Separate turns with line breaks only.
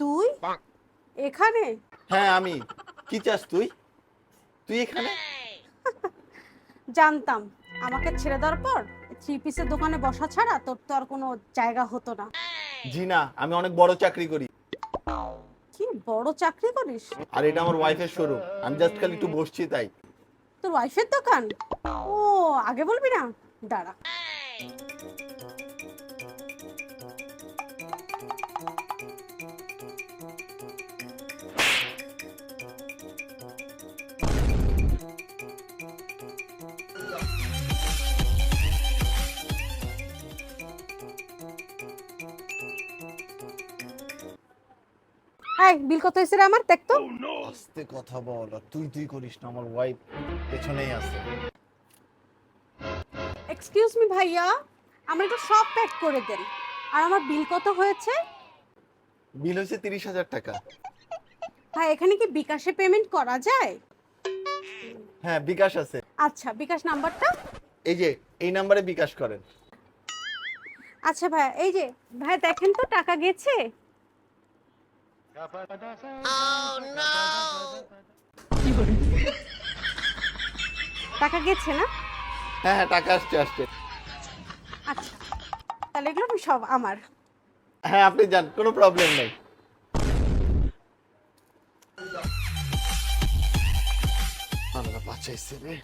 তুই? এখানে?
হ্যাঁ আমি। কি চাস তুই? তুই এখানে?
জানতাম। আমাকে ছেড়ে দেওয়ার পর থ্রি পিসের দোকানে বসা ছাড়া তোর তো আর কোনো জায়গা হতো না।
জি না আমি অনেক বড় চাকরি করি।
কি বড় চাকরি করিস?
আর এটা আমার ওয়াইফের শোরুম আমি জাস্ট খালি একটু বসছি তাই।
তোর ওয়াইফের দোকান? ও, আগে বলবি না? দাঁড়া। বিল কত হয়েছে রে আমার? দেখ তো।
আস্তে কথা বল তুই তুই করিস না, আমার ওয়াইফ পেছনেই আছে।
এক্সকিউজ মি ভাইয়া আমার একটু সব প্যাক করে দেন আর আমার বিল কত হয়েছে?
বিল হয়েছে তিরিশ হাজার টাকা।
ভাই এখানে কি বিকাশে পেমেন্ট করা যায়?
হ্যাঁ বিকাশ আছে।
আচ্ছা বিকাশ নাম্বারটা?
এই যে এই নাম্বারে বিকাশ করেন।
আচ্ছা ভাই এই যে ভাই দেখেন তো টাকা গেছে? টাকা গেছে না?
হ্যাঁ হ্যাঁ টাকা আসছে আসছে।
আচ্ছা তাহলে এগুলো সব আমার?
হ্যাঁ আপনি যান কোনো প্রবলেম নেই। আমরা বাঁচাইছে রে।